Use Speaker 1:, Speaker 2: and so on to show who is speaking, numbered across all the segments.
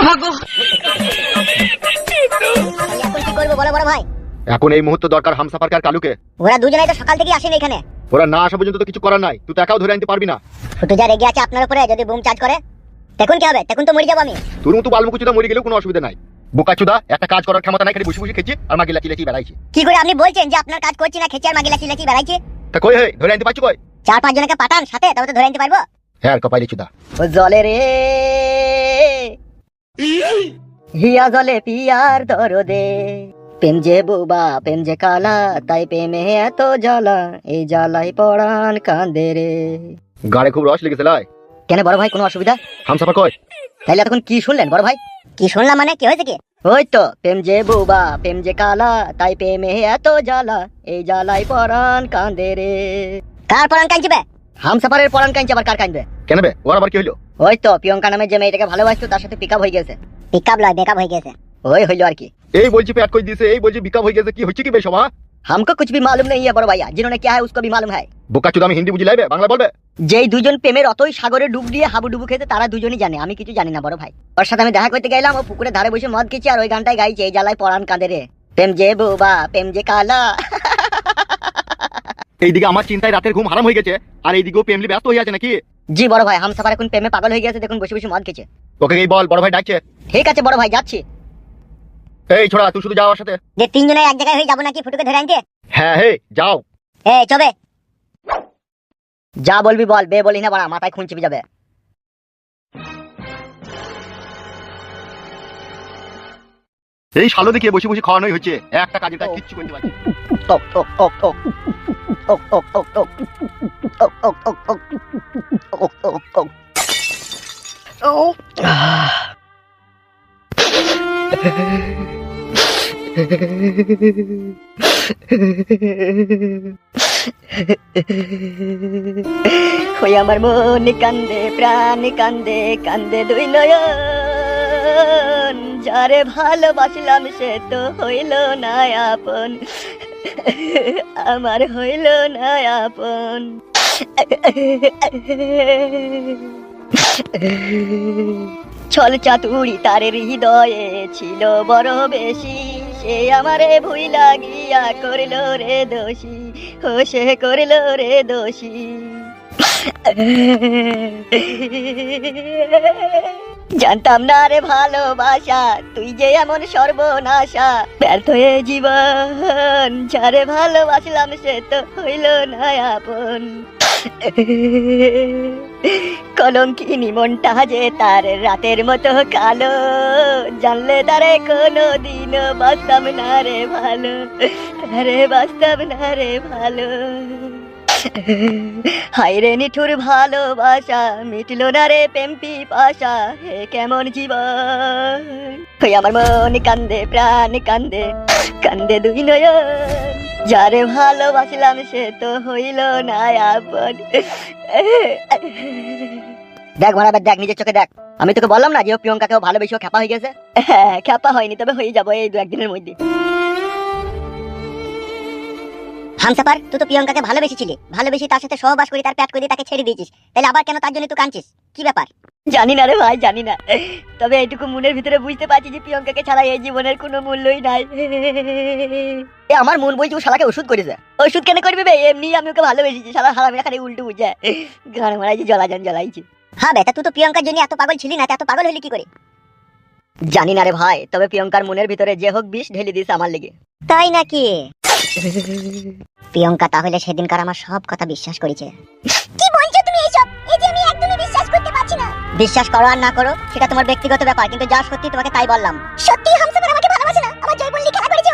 Speaker 1: এখন কি করব বলো বড় ভাই
Speaker 2: এখন এই মুহূর্তে দরকার হামসাফারকে আর কালুকে।
Speaker 1: ওরা দুজনেই তো সকাল থেকে আসেন এখানে।
Speaker 2: ওরা না আসা পর্যন্ত তো কিছু করার নাই। তুই তো একাও ধরে আনতে পারবি না।
Speaker 1: ফুটু যা রেগে আছে আপনার উপরে যদি বুম চার্জ করে। দেখুন কি হবে দেখুন তো মরে যাব আমি।
Speaker 2: তোর মতো বালমুকুচুদা মরে গেলেও কোনো অসুবিধা নাই। বোকাচুদা একটা কাজ করার ক্ষমতা নাই খালি বসে বসে খেয়েছি আর মাগি লাচি লাচি বেড়াইছি।
Speaker 1: কি করে আপনি বলছেন যে আপনার কাজ করছি না খেচে আর মাগি লাচি লাচি বেড়াইছি?
Speaker 2: তা কই হে ধরে আনতে পারছি কই?
Speaker 1: চার পাঁচ জনকে পাঠান সাথে তবে তো ধরে আনতে পারব।
Speaker 2: হ্যাঁ কপাইলি চুদা।
Speaker 3: ও জলে রে। হিয়া জলে পিয়ার দরদে। প্রেম যে বুবা প্রেম যে কালা তাই প্রেমে এত জ্বালা এই জ্বালাই পড়ান কান্দে রে।
Speaker 2: গাড়ে খুব রস লেগেছে লাই।
Speaker 3: কেন বড় ভাই কোনো অসুবিধা?
Speaker 2: হামসাফার কই
Speaker 3: তাইলে এতক্ষণ কি শুনলেন বড় ভাই?
Speaker 1: কি শুনলাম মানে কি হয়েছে কি?
Speaker 3: ওই তো প্রেম যে বুবা প্রেম যে কালা তাই প্রেমে এত জ্বালা এই জ্বালাই পড়ান কান্দে রে।
Speaker 1: কার পরান কাঁদছিবে
Speaker 3: হামসাফারের পড়ান কাঁদছে আবার কার কান্দবে
Speaker 2: কেন বে ওর আবার কি হইলো
Speaker 3: ওই তো প্রিয়ঙ্কা নামে যে মেয়েটাকে ভালোবাসতো তার সাথে পিক হয়ে গেছে
Speaker 1: পিক আপ লয় বেকআপ হয়ে গেছে
Speaker 3: ওই হইলো আর কি
Speaker 2: এই বলছি পেট কই দিছে এই বলছি বিকাপ হয়ে গেছে কি হচ্ছে কি বে সভা
Speaker 3: हमको कुछ भी मालूम नहीं है बड़ो भैया जिन्होंने क्या है उसको भी मालूम है
Speaker 2: বোকাচুদা আমি হিন্দি বুঝি লাইবে বাংলা বলবে
Speaker 3: যেই দুজন প্রেমের অতই সাগরে ডুব দিয়ে হাবুডুবু খেতে তারা দুজনই জানে আমি কিছু জানি না বড় ভাই ওর সাথে আমি দেখা করতে গেলাম ও পুকুরে ধারে বসে মদ খেয়েছি আর ওই গানটাই গাইছে এই জ্বালায় পরান কাঁদে রে প্রেম যে বুবা প্রেম যে কালা
Speaker 2: এইদিকে আমার চিন্তায় রাতের ঘুম হারাম হয়ে গেছে আর এইদিকেও প্রেমলি ব্যস্ত হয়ে আছে নাকি
Speaker 3: জি বড় ভাই হাম এখন প্রেমে পাগল হয়ে গেছে দেখুন বসে বসে মদ খেয়েছে
Speaker 2: ওকে এই বল বড় ভাই ডাকছে
Speaker 3: ঠিক আছে বড় ভাই যাচ্ছি
Speaker 2: এই ছোড়া তুই শুধু যাওয়ার সাথে
Speaker 1: যে তিনজনে এক জায়গায় হয়ে যাব নাকি ফুটুকে ধরে আনতে
Speaker 2: হ্যাঁ হে যাও
Speaker 1: এ চবে
Speaker 3: যা বলবি বল বে বলি না বাড়া মাথায় খুন চিপে যাবে
Speaker 2: এই শালো দেখিয়ে বসে বসে খাওয়ানোই হচ্ছে একটা কাজের কাজ কিচ্ছু করতে পারছি।
Speaker 3: টক টক টক টক টক টক টক টক টক ওই আমার মন কান্দে প্রাণ কান্দে কান্দে দুই নয়ন, যারে ভালোবাসলাম সে তো হইল না আপন। আমার হইল না আপন। ছল চাতুরি তার হৃদয়ে ছিল বড় বেশি। সে আমারে ভুই লাগিয়া করল রে দোষী। ও সে করল রে দোষী। জানতাম না রে ভালোবাসা, তুই যে এমন সর্বনাশা। ব্যর্থ হয়ে জীবন, যারে ভালোবাসলাম সে তো হইল না আপন। কলঙ্কিনী মনটা যে তার রাতের মতো কালো, জানলে তারে কোনো দিন বাস্তব না রে ভালো রে বাস্তব না রে ভালো। হাইরে নিঠুর ভালোবাসা মিটলো না রে প্রেমপি পাশা হে কেমন জীবন? ওই আমার মন কান্দে প্রাণ কান্দে কান্দে দুই নয়ন। যারে ভালোবাসলাম সে তো হইল না আপন। দেখ মারা দেখ নিজের চোখে দেখ। আমি তোকে বললাম না যে ও প্রিয়ঙ্কাকেও ভালোবেসে ও খ্যাপা হয়ে গেছে? হ্যাঁ খ্যাপা হয়নি তবে হয়ে যাব এই দু একদিনের মধ্যে।
Speaker 1: হামসাপার তুই তো প্রিয়ঙ্কাকে ভালোবেসেছিলি। ভালোবেসে তার সাথে সহবাস করে তার প্যাট করে তাকে ছেড়ে দিয়েছিস। তাহলে আবার কেন তার জন্য তুই কাঁদছিস? কি ব্যাপার?
Speaker 3: জানি না রে ভাই জানি না। তবে এইটুকু মনের ভিতরে বুঝতে পারছি যে প্রিয়ঙ্কাকে ছাড়া এই জীবনের কোনো মূল্যই নাই। এ আমার মন বলছে ও শালাকে ওষুধ করেছে। ওষুধ কেন করবি বে? এমনি আমি ওকে ভালোবেসেছি শালা হারামি খালি উল্টো বুঝে। গান মারাইছি জ্বলাজান জ্বলাইছি।
Speaker 1: হ্যাঁ বেটা তুই তো প্রিয়ঙ্কার জন্য এত পাগল ছিলি না এত পাগল হলি কি করে?
Speaker 3: জানি না রে ভাই তবে প্রিয়ঙ্কার মনের ভিতরে যে হোক বিষ ঢেলে দিস আমার লেগে।
Speaker 1: তাই নাকি? প্রিয়ঙ্কা তাহলে সেদিনকার আমার সব কথা বিশ্বাস করেছে। কি বলছো তুমি এইসব এই যে আমি একদমই বিশ্বাস করতে পারছি না। বিশ্বাস করো আর না করো সেটা তোমার ব্যক্তিগত ব্যাপার কিন্তু যা সত্যি তোমাকে তাই বললাম। সত্যি হামসাফার আমাকে ভালোবাসে না আমার জয়বল্লি খেলা করেছে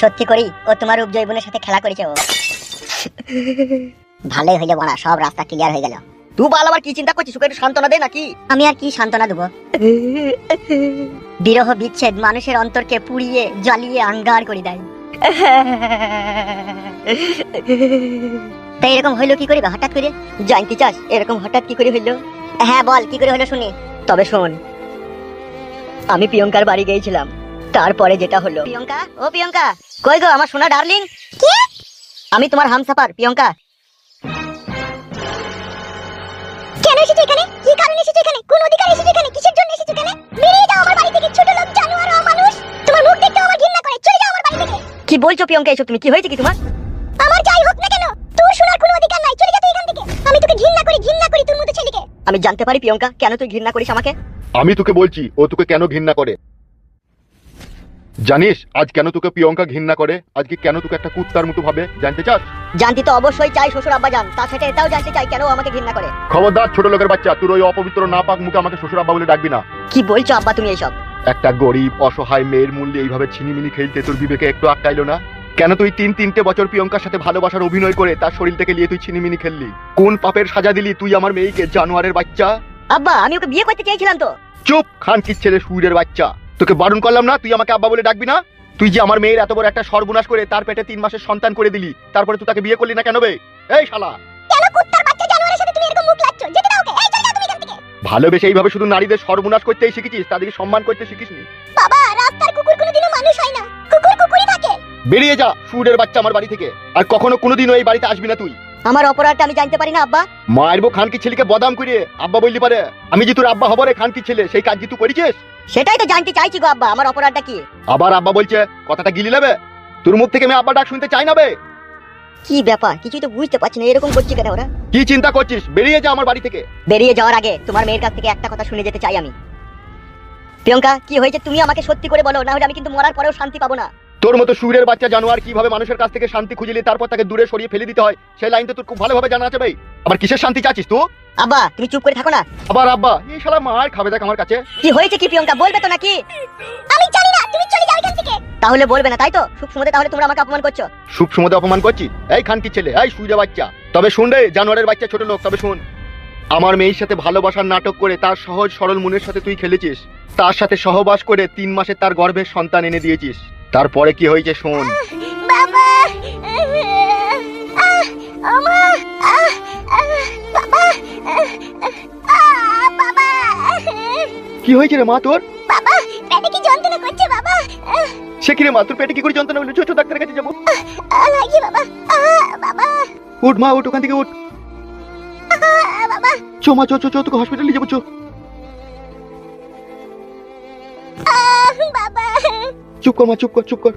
Speaker 1: সত্যি করি ও তোমার রূপ উপজৈবনের সাথে খেলা করেছে ও। ভালোই হইল বড়া সব রাস্তা ক্লিয়ার হয়ে গেল।
Speaker 3: তুই বল আবার কি চিন্তা করছিস ওকে একটু সান্ত্বনা দে নাকি?
Speaker 1: আমি আর কি সান্ত্বনা দেবো বিরহ বিচ্ছেদ মানুষের অন্তরকে পুড়িয়ে জ্বালিয়ে আঙ্গার করে দেয়। তাই এরকম হইল কি করে হঠাৎ করে?
Speaker 3: জানতে চাস এরকম হঠাৎ কি করে হইল?
Speaker 1: হ্যাঁ বল কি করে হলো শুনি।
Speaker 3: তবে শোন আমি প্রিয়ঙ্কার বাড়ি গিয়েছিলাম। তারপরে যেটা হলো
Speaker 1: প্রিয়ঙ্কা? ও প্রিয়ঙ্কা!
Speaker 3: কই গো আমার সোনা ডার্লিং? আমি তোমার হামসাফার প্রিয়ঙ্কা।
Speaker 1: কেন এসেছ এখানে? কি কারণে এসেছ এখানে? কোন অধিকার এসেছ?
Speaker 3: বলছো প্রিয়ঙ্কা এসব তুমি কি হয়েছে কি তোমার?
Speaker 1: আমার যাই হোক না কেন তোর শোনার কোনো অধিকার নাই। চলে যা তুই এখান থেকে। আমি তোকে ঘৃণা করি ঘৃণা করি তোর মতো ছেলেকে।
Speaker 3: আমি জানতে পারি প্রিয়ঙ্কা কেন তুই ঘৃণা করিস আমাকে?
Speaker 2: আমি তোকে বলছি ও তোকে কেন ঘৃণা করে? জানিস আজ কেন তোকে প্রিয়ঙ্কা ঘৃণা করে? আজকে কেন তোকে একটা কুত্তার মতো ভাবে? জানতে চাস?
Speaker 3: জানতে তো অবশ্যই চাই শ্বশুর আব্বা জান তার সাথে এটাও জানতে চাই কেন ও আমাকে ঘৃণা করে।
Speaker 2: খবরদার ছোট লোকের বাচ্চা তোর ওই অপবিত্র না পাক মুখে আমাকে শ্বশুর আব্বা বলে ডাকবি না।
Speaker 3: কি বলছো আব্বা তুমি এইসব
Speaker 2: একটা গরিব অসহায় মেয়ের মূল্যে এইভাবে ছিনিমিনি খেলতে তোর বিবেকে একটু আটকাইলো না? কেন তুই তিন তিনটে বছর প্রিয়ঙ্কার সাথে ভালোবাসার অভিনয় করে তার শরীর থেকে নিয়ে তুই ছিনিমিনি খেললি? কোন পাপের সাজা দিলি তুই আমার মেয়েকে জানোয়ারের বাচ্চা?
Speaker 3: আব্বা আমি ওকে বিয়ে করতে চেয়েছিলাম তো।
Speaker 2: চুপ খান কি ছেলে সুরের বাচ্চা। তোকে বারণ করলাম না? তুই আমাকে আব্বা বলে ডাকবি না? তুই যে আমার মেয়ের এত বড় একটা সর্বনাশ করে তার পেটে তিন মাসের সন্তান করে দিলি তারপরে তুই তাকে বিয়ে করলি না কেন বে? এই শালা! ভালোবেসে এইভাবে শুধু নারীদের সর্বনাশ করতেই শিখেছিস? তাদেরকে সম্মান করতে শিখিসনি?
Speaker 1: বাবা রাস্তার কুকুর কোনোদিনও মানুষ হয় না। কুকুর কুকুরই থাকে।
Speaker 2: বেরিয়ে যা সুরের বাচ্চা আমার বাড়ি থেকে। আর কখনো কোনোদিনও এই বাড়িতে আসবি না তুই।
Speaker 3: আমার অপরাধটা আমি জানতে পারি না আব্বা।
Speaker 2: মারবো খানকি ছেলেকে বদাম করে আব্বা বললি পারে আমি যে তোর আব্বা হব রে খানকি ছেলে সেই কাজ যে তুই করেছিস?
Speaker 3: সেটাই তো জানতে চাইছি গো আব্বা আমার অপরাধটা কি?
Speaker 2: আবার আব্বা বলছে কথাটা গিলি নেবে? তোর মুখ থেকে আমি আব্বা ডাক শুনতে চাই না বে?
Speaker 3: কি ব্যাপার? কিছুই তো বুঝতে পারছি না এরকম করছি কেন ওরা?
Speaker 2: কি চিন্তা করছিস? বেরিয়ে যা আমার বাড়ি থেকে।
Speaker 3: বেরিয়ে যাওয়ার আগে তোমার মেয়ের কাছ থেকে একটা কথা শুনে যেতে চাই আমি। প্রিয়ঙ্কা কি হয়েছে? তুমি আমাকে সত্যি করে বলো না হলে আমি কিন্তু মরার পরেও শান্তি পাবো না।
Speaker 2: তোর মতো সুরের বাচ্চা জানোয়ার কীভাবে মানুষের কাছ থেকে শান্তি খুঁজলি তারপর তাকে দূরে সরিয়ে ফেলে দিতে হয় সেই লাইন তো তোর খুব ভালোভাবে জানা আছে ভাই। আবার কিসের শান্তি চাচ্ছিস তুই?
Speaker 3: আব্বা তুমি চুপ করে থাকো না।
Speaker 2: আবার আব্বা এই শালা মার খাবে দেখ আমার কাছে।
Speaker 3: কি হয়েছে কি প্রিয়ঙ্কা? বলবে তো নাকি?
Speaker 1: আমি জানি না
Speaker 3: তাহলে বলবে না তাই তো? সুখ সমুদ্রে তাহলে তোমরা আমাকে অপমান করছ?
Speaker 2: সুপ সমুদে অপমান করছি? এই খানকি ছেলে এই সুইরে বাচ্চা। তবে শুন রে জানোয়ারের বাচ্চা ছোট লোক তবে শুন। আমার মেয়ের সাথে ভালোবাসার নাটক করে তার সহজ সরল মনের সাথে তুই খেলেছিস। তার সাথে সহবাস করে তিন মাসে তার গর্ভের সন্তান এনে দিয়েছিস। তারপরে কি হয়েছে শোন।
Speaker 1: বাবা!
Speaker 2: কি হয়েছে রে মা তোর?
Speaker 1: বাবা পেটে কি যন্ত্রণা করছে বাবা?
Speaker 2: সে মাত্র রে মা তোর পেটে কি করে যন্ত্রণা হলো? ছোট ডাক্তারের কাছে যাব।
Speaker 1: বাবা বাবা।
Speaker 2: উঠ মা উঠ ওখান থেকে উঠ।
Speaker 1: বাবা।
Speaker 2: চো মা চো চো চো তোকে হসপিটালে যাব চো।
Speaker 1: বাবা।
Speaker 2: চুপ কর মা চুপ কর চুপ কর।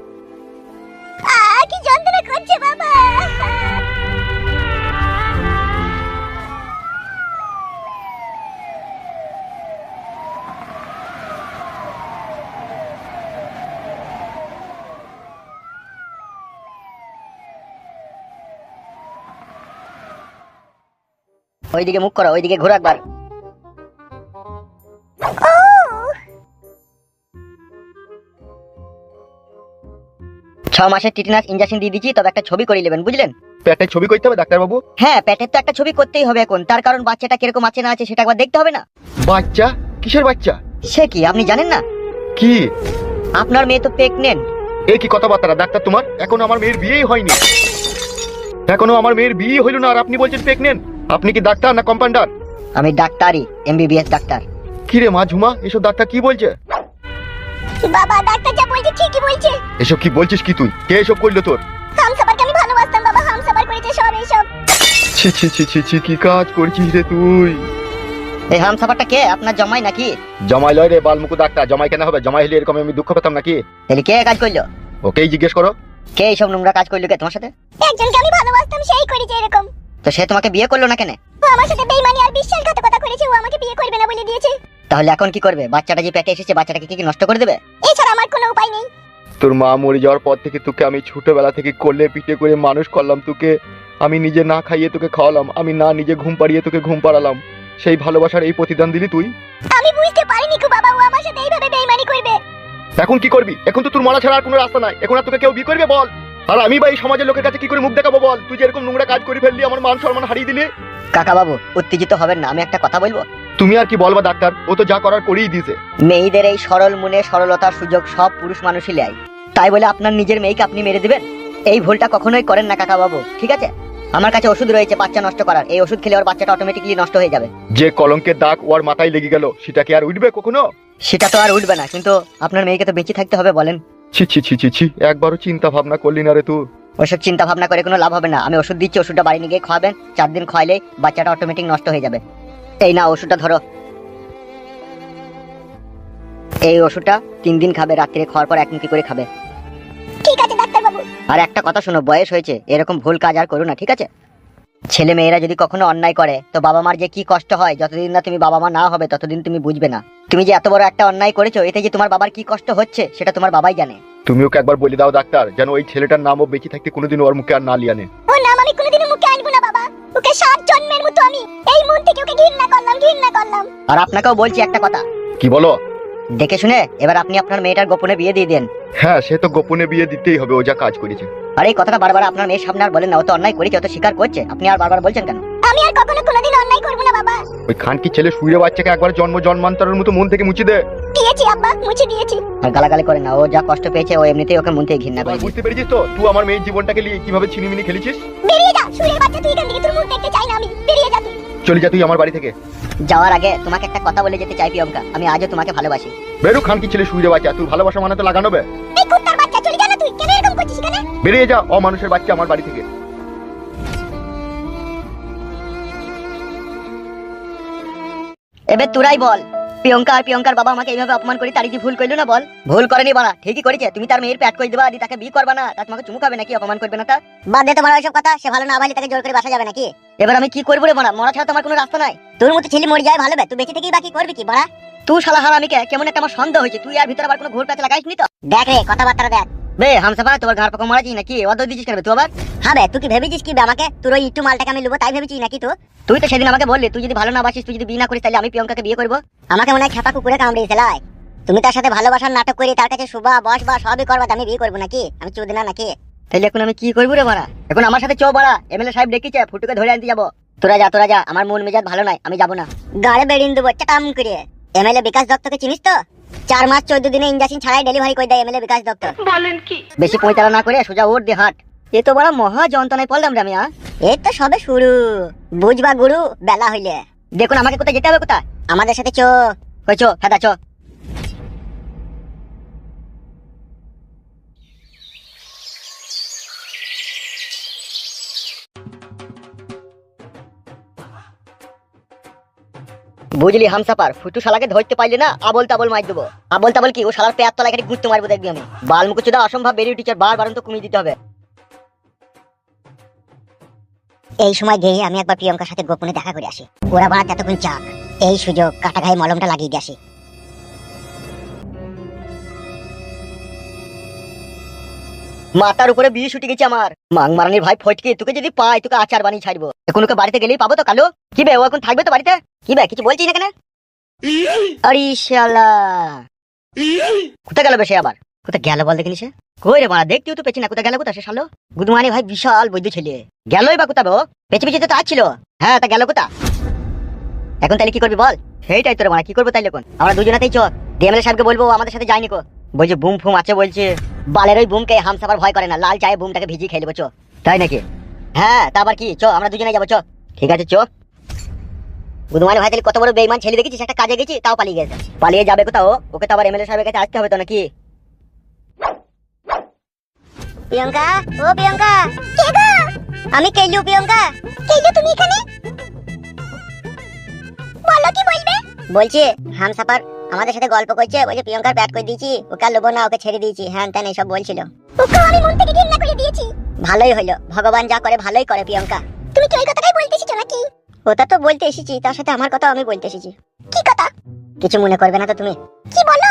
Speaker 3: ওইদিকে মুখ করো ওইদিকে ঘুরো একবার। ছ মাসের টিটেনাস ইঞ্জেকশন দিয়ে দিচ্ছি তবে একটা ছবি করে নেবেন বুঝলেন?
Speaker 2: পেটে ছবি করতে হবে ডাক্তার বাবু
Speaker 3: হ্যাঁ পেটের তো একটা ছবি করতেই হবে এখন তার কারণ বাচ্চাটা কীরকম আছে না আছে সেটা একবার দেখতে হবে না।
Speaker 2: বাচ্চা? কিসের বাচ্চা?
Speaker 3: সে কি আপনি জানেন না?
Speaker 2: কি?
Speaker 3: আপনার মেয়ে তো প্রেগনেন্ট
Speaker 2: এ কি কথাবার্তা ডাক্তার তোমার? এখনও আমার মেয়ের বিয়েই হয়নি। এখনও আমার মেয়ের বিয়ে হইল না আর আপনি বলছেন প্রেগনেন্ট আপনি কি ডাক্তার না কম্পাউন্ডার?
Speaker 3: আমি ডাক্তারই এমবিবিএস ডাক্তার।
Speaker 2: কি রে মা ঝুমা এসব ডাক্তার কি বলছে?
Speaker 1: বাবা ডাক্তার যা বলছে ঠিকই বলছে।
Speaker 2: এসব কি বলছিস কি তুই? কে এসব করল তোর?
Speaker 1: হামসাবারকে আমি ভালোবাসতাম বাবা হামসাবার করেছে সব এইসব
Speaker 2: ছি ছি ছি ছি ছি কি কাজ করছিস রে তুই?
Speaker 3: এই হামসাফারটা কে? আপনার জমাই নাকি?
Speaker 2: জমাই লয় রে বালমুকু ডাক্তার জমাই কেন হবে? জমাই হলে এরকম আমি দুঃখ পেতাম নাকি?
Speaker 3: তাহলে কে কাজ করল?
Speaker 2: ওকেই জিজ্ঞেস করো।
Speaker 3: কে এইসব নোংরা কাজ করল কে তোমার সাথে?
Speaker 1: একজনকে আমি ভালোবাসতাম সেই করেছে এরকম।
Speaker 3: তো সে তোমাকে বিয়ে করল না কেন?
Speaker 1: ও আমার সাথে বেইমানি আর বিশ্বাসঘাতকতা করেছে ও আমাকে বিয়ে করবে না বলে দিয়েছে।
Speaker 3: তাহলে এখন কি করবে? বাচ্চাটা যে পেটে এসেছে বাচ্চাটাকে কি কি নষ্ট করে দেবে?
Speaker 1: এছাড়া আমার কোনো উপায় নেই।
Speaker 2: তোর মা মরে যাওয়ার পর থেকে তোকে আমি ছোটবেলা থেকে কোলে পিঠে করে মানুষ করলাম তোকে। আমি নিজে না খাইয়ে তোকে খাওয়ালাম আমি না নিজে ঘুম পাড়িয়ে তোকে ঘুম পাড়ালাম। সেই ভালোবাসার এই প্রতিদান দিলি তুই?
Speaker 1: আমি বুঝতে পারিনি কো বাবা ও আমার সাথে এইভাবে বেইমানি করবে।
Speaker 2: এখন কি করবি? এখন তো তোর মরা ছাড়া আর কোনো রাস্তা নাই। এখন আর তোকে কেউ বিয়ে করবে বল। আর আমি বা এই সমাজের লোকের কাছে কি করে মুখ দেখাবো বল? তুই যে এরকম নোংরা কাজ করে ফেললি আমার মান সম্মান হারিয়ে দিলি।
Speaker 3: কাকা বাবু উত্তেজিত হবেন না আমি একটা কথা বলব?
Speaker 2: তুমি আর কি বলবা ডাক্তার? ও তো যা করার করেই দিয়েছে।
Speaker 3: মেয়েদের এই সরল মনে সরলতার সুযোগ সব পুরুষ মানুষই নেয়। তাই বলে আপনার নিজের মেয়েকে আপনি মেরে দিবেন? এই ভুলটা কখনোই করেন না কাকা বাবু ঠিক আছে? আমার কাছে ওষুধ রয়েছে বাচ্চা নষ্ট করার। এই ওষুধ খেলে ওর বাচ্চাটা অটোমেটিকলি নষ্ট হয়ে যাবে।
Speaker 2: যে কলঙ্কের দাগ ওর মাথায় লেগে গেল সেটা কি আর উঠবে কখনো?
Speaker 3: সেটা তো আর উঠবে না কিন্তু আপনার মেয়েকে তো বেঁচে থাকতে হবে বলেন।
Speaker 2: ছি ছি ছি ছি ছি। একবারও চিন্তা ভাবনা করলি না রে তুই।
Speaker 3: ওসব চিন্তা ভাবনা করে কোনো লাভ হবে না। আমি ওষুধ দিচ্ছি ওষুধটা বাড়ি নিয়ে গিয়ে খাওয়াবেন। চার দিন খাওয়াইলেই বাচ্চাটা অটোমেটিক নষ্ট হয়ে যাবে। এই না ওষুধটা ধরো। এই ওষুধটা তিন দিন খাবে রাত্রে খাওয়ার পর এক মুখি করে খাবে।
Speaker 1: ঠিক আছে ডাক্তার
Speaker 3: আর একটা কথা শোনো বয়স হয়েছে এরকম ভুল কাজ আর করো না ঠিক আছে? ছেলে মেয়েরা যদি কখনো অন্যায় করে তো বাবা মার যে কি কষ্ট হয় যতদিন না তুমি বাবা মা না হবে ততদিন তুমি বুঝবে না। তুমি যে এত বড় একটা অন্যায় করেছ এতে যে তোমার বাবার কি কষ্ট হচ্ছে সেটা তোমার বাবাই জানে।
Speaker 2: তুমি ওকে একবার বলে দাও ডাক্তার যেন ওই ছেলেটার নামও বেঁচে থাকতে কোনোদিন ওর মুখে আর না লিয়ানে।
Speaker 1: ও নাম আমি কোনোদিনও মুখে আনব না বাবা। ওকে সাত জন্মের মতো আমি এই মন থেকে ওকে ঘৃণা করলাম ঘৃণা করলাম।
Speaker 3: আর আপনাকেও বলছি একটা কথা।
Speaker 2: কি বলো?
Speaker 3: দেখে শুনে এবার আপনি আপনার মেয়েটার গোপনে বিয়ে দিয়ে দেন।
Speaker 2: হ্যাঁ সে তো গোপনে বিয়ে দিতেই হবে ও যা কাজ করেছে।
Speaker 3: আর এই কথাটা বারবার আপনার মেয়ের সামনে আর বলেন না ও তো অন্যায় করেছে ও তো স্বীকার করছে। আপনি আর বারবার বলছেন কেন?
Speaker 1: আমি আর কখনো কোনোদিন অন্যায় করব না বাবা।
Speaker 2: ওই খানকি ছেলে শুয়ে বাচ্চাকে একবার জন্ম জন্মান্তরের মতো মন থেকে মুছে দে।
Speaker 1: দিয়েছি আব্বা মুছে দিয়েছি।
Speaker 3: আর গালাগালি করে না ও যা কষ্ট পেয়েছে ও এমনিতেই ওকে মন থেকে ঘৃণা করে।
Speaker 2: বুঝতে পেরেছিস তো? তুই আমার মেয়ের জীবনটাকে নিয়ে কীভাবে ছিনিমিনি খেলেছিস?
Speaker 1: বেরিয়ে যা সুরের বাচ্চা তুই এখান থেকে তোর মুখ দেখতে চাই না আমি। বেরিয়ে যা তুই।
Speaker 2: চলে যা তুই আমার বাড়ি থেকে।
Speaker 3: যাওয়ার আগে তোমাকে একটা কথা বলে যেতে চাই প্রিয়ঙ্কা। আমি আজও তোমাকে ভালোবাসি।
Speaker 2: বেরু খান কি ছেলে শুয়ে বাচ্চা? তুই ভালোবাসা মানে তো লাগানো বে।
Speaker 1: এই কুত্তার বাচ্চা চলে যা না তুই। কেন এরকম করছিস কেন
Speaker 2: বেরিয়ে যা অমানুষের বাচ্চা আমার বাড়ি থেকে।
Speaker 3: এবার তোরাই বল। প্রিয়ঙ্কা আর প্রিয়ঙ্কার বাবা আমাকে এইভাবে অপমান করে তার কি ভুল করল না বল? ভুল করেনি বাড়া ঠিকই করেছে। তুমি তার মেয়ের প্যাট করে দেবা তাকে বিয়ে করবা না তা তোমাকে চুমু খাবে নাকি অপমান করবে না তা?
Speaker 1: বাদ দে তোমার ওইসব কথা সে ভালো না ভালো তাকে জোর করে বাসা যাবে নাকি?
Speaker 3: এবার আমি কি করব রে মারা মরা ছাড়া তোমার কোনো রাস্তা নাই।
Speaker 1: তোর মতো ছেলে মরে যায় ভালো তুই বেঁচে থেকেই বাকি করবি কি বড়া?
Speaker 3: তুই শালা হারামিকে কেমন একটা আমার সন্দেহ হয়েছে তুই আর ভিতরে আবার কোনো ঘোর প্যাচ লাগাইস নি তো?
Speaker 1: দেখ রে কথাবার্তা দেখ।
Speaker 3: বে হামসাফা তোমার ঘর পাকা মারাছি নাকি? অদ দিছিস কেন তুই আবার?
Speaker 1: হ্যাঁ বে তুই কি ভেবেছিস কি আমাকে? তোর ওই একটু মালটাকে আমি লুবো তাই ভেবেছিস নাকি তো?
Speaker 3: তুই তো সেদিন আমাকে বললি তুই যদি ভালো না বাসিস তুই যদি বিয়ে না করিস তাহলে আমি প্রিয়ঙ্কাকে বিয়ে করব।
Speaker 1: আমাকে মনে হয় খেপা কুকুরে কামড়িয়েছে লাই। তুমি তার সাথে ভালোবাসার নাটক করে তার কাছে শুভা বস বা সবই করবা আমি বিয়ে করব নাকি? আমি চুদ না নাকি?
Speaker 3: তাহলে এখন আমি কি করব রে মারা? এখন আমার সাথে চো বাড়া এমএলএ সাহেব ডেকেছে ফুটুকে ধরে আনতে যাব। তোরা যা তোরা যা আমার মন মেজাজ ভালো নাই আমি যাব না।
Speaker 1: গাড়ে বেরিয়ে দেবো চাটাম করে। এমএলএ বিকাশ দত্তকে চিনিস তো? চার মাস চোদ্দ দিনে ইঞ্জেকশন ছাড়াই ডেলিভারি করে দেয় এমএলএ বিকাশ দপ্তর।
Speaker 3: বলেন কি? বেশি পরিচালনা করে সোজা ওর দে হাট। এ তো বড় মহা যন্ত্রণায় পড়লাম রে আমি?
Speaker 1: এই তো সবে শুরু। বুঝবা গুরু বেলা হইলে।
Speaker 3: দেখুন আমাকে কোথায় যেতে হবে কোথায়?
Speaker 1: আমাদের সাথে চো।
Speaker 3: হয়েছ হ্যাঁ চ। বুঝলি হামসাপার ফুটু শালাকে ধরতে পারলে না আবল তাবল মার দেবো। আবল তাবল কি? ও শালার পেয়ার তলায় খালি ঘুরতে মারবো দেখবি আমি। বাল চুদা অসম্ভব, বেরিয়ে টিচার বার বারণ তো কমিয়ে দিতে হবে।
Speaker 1: এই সময় গিয়ে আমি একবার প্রিয়ঙ্কার সাথে গোপনে দেখা করে আসি। ওরা বাড়াতে এতক্ষণ চাক। এই সুযোগ কাটা গায়ে মলমটা লাগিয়ে দিয়ে আসি।
Speaker 3: মাথার উপরে বিয়ে ছুটে গেছে আমার। মাং মারানির ভাই ফটকে তোকে যদি পাই, তোকে আচার বানিয়ে ছাড়বো। এখন ওকে বাড়িতে গেলেই পাবো তো, কালো? কি ও এখন থাকবে তো বাড়িতে? কি বে, কিছু বলছিস না কেন? কোথায় গেল বে সে আবার? কোথায় গেল বল দেখিনি সে? কই রে মারা, দেখতেও তো পেছি না, কোথায় গেল কোথায় সে শালো? গুদমানি ভাই বিশাল বৈদ্য ছেলে। গেলই বা কোথায় বে ও? পেছে পেছে তো আসছিল হ্যাঁ তা গেল কোথা এখন তাহলে কি করবি বল? সেইটাই তোর মারা, কি করব তাইলে এখন? আমরা দুজনাতেই চল ডিএমএল সাহেবকে বলব আমাদের সাথে যায়নি কো। বলছে বুম ফুম আছে বলছে, বালের ওই বুমকে হামসাবার ভয় করে না, লাল চায়ে বুমটাকে ভিজিয়ে খেয়ে দেবো চো। তাই নাকি? হ্যাঁ তা আবার কি? চো, আমরা দুজনে যাব, চো। ঠিক আছে, চো। বুধমানি ভাই, তাহলে কত বড় বেইমান ছেলে দেখেছিস? একটা কাজে গেছি, তাও পালিয়ে গেছে। পালিয়ে যাবে কোথাও? ওকে তো আবার এমএলএ সাহেবের কাছে আসতে হবে তো নাকি?
Speaker 1: প্রিয়ঙ্কা, ও প্রিয়ঙ্কা। কে গো? আমি কেলু, প্রিয়ঙ্কা। কেলু, তুমি এখানে? বলো কি বলবে? বলছি হামসাপার আমাদের সাথে গল্প করছে বলছে প্রিয়ঙ্কার ব্যাট করে দিয়েছি ওকে আর লোবো না ওকে ছেড়ে দিয়েছি। হ্যাঁ তেন এসব বলছিল। ওকে আমি মন থেকে ঘৃণা করে দিয়েছি। ভালোই হলো ভগবান যা করে ভালোই করে প্রিয়ঙ্কা। তুমি কি ওই কথাটাই বলতে এসেছ নাকি? ওটা তো বলতে এসেছি তার সাথে আমার কথা আমি বলতে এসেছি। কি কথা? কিছু মনে করবে না তো তুমি? কি বলো?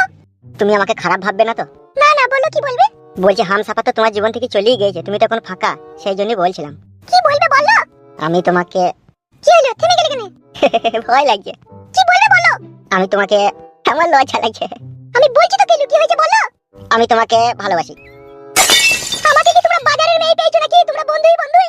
Speaker 1: তুমি আমাকে খারাপ ভাববে না তো? না না বলো কি বলবে? বলছি হামসাফা তো তোমার জীবন থেকে চলেই গিয়েছে তুমি তো এখন ফাঁকা সেই জন্যই বলছিলাম। কি বলবে বলো? আমি তোমাকে কি হলো? থেমে গেলে কেন? ভয় লাগছে। কি বলবে বলো? আমি তোমাকে আমার লজ্জা লাগছে। আমি বলছি তোকে লুকিয়ে হয়েছে, বলো। আমি তোমাকে ভালোবাসি। আমাকে কি তোমরা বাজারের মেয়ে পেয়েছ নাকি? তোমরা বন্ধুই বন্ধুই?